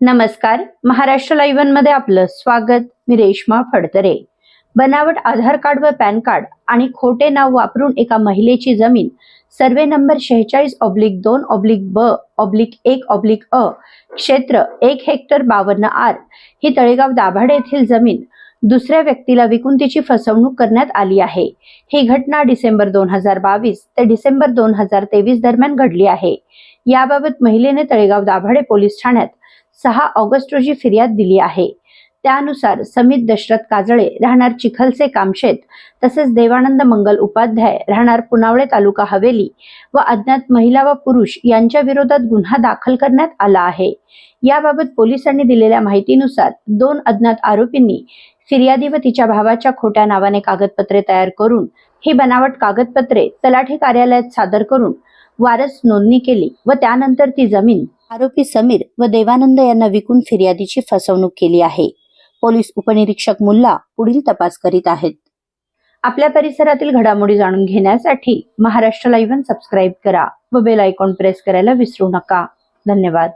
नमस्कार. महाराष्ट्र लाईव्हमध्ये आपलं स्वागत. मी रेश्मा फडतरे. बनावट आधार कार्ड व पॅन कार्ड आणि खोटे नाव वापरून एका महिलेची जमीन. सर्वे नंबर शेहेचाळीस ऑब्लिक दोन ऑब्लिक ब ऑब्लिक एक ऑब्लिक अ क्षेत्र एक हेक्टर बावन्न आर ही तळेगाव दाभाडे येथील जमीन. दुसऱ्या व्यक्तीला विकून तिची फसवणूक करण्यात आली आहे. ही घटना डिसेंबर दोन हजार बावीस ते डिसेंबर दोन हजार तेवीस दरम्यान घडली आहे. याबाबत महिलेने तळेगाव दाभाडे पोलीस ठाण्यात सहा ऑगस्ट रोजी फिर्याद दिली आहे. त्यानुसार समित दशरथ काजळे राहणार चिखलसे कामशेत तसेच देवानंद मंगल उपाध्याय राहणार पुनावळे तालुका हवेली व अज्ञात महिला व पुरुष यांच्या विरोधात गुन्हा दाखल करण्यात आला आहे. याबाबत पोलिसांनी दिलेल्या माहितीनुसार दोन अज्ञात आरोपींनी फिर्यादी व तिच्या भावाच्या खोट्या नावाने कागदपत्रे तयार करून ही बनावट कागदपत्रे तलाठी कार्यालयात सादर करून वारस नोंदणी केली व त्यानंतर ती जमीन आरोपी समीर व देवानंद यांना विकून फिर्यादीची फसवणूक केली आहे. पोलीस उपनिरीक्षक मुल्ला पुढील तपास करीत आहेत. आपल्या परिसरातील घडामोडी जाणून घेण्यासाठी महाराष्ट्र लाईव्ह सबस्क्राईब करा व बेल आयकॉन प्रेस करायला विसरू नका. धन्यवाद.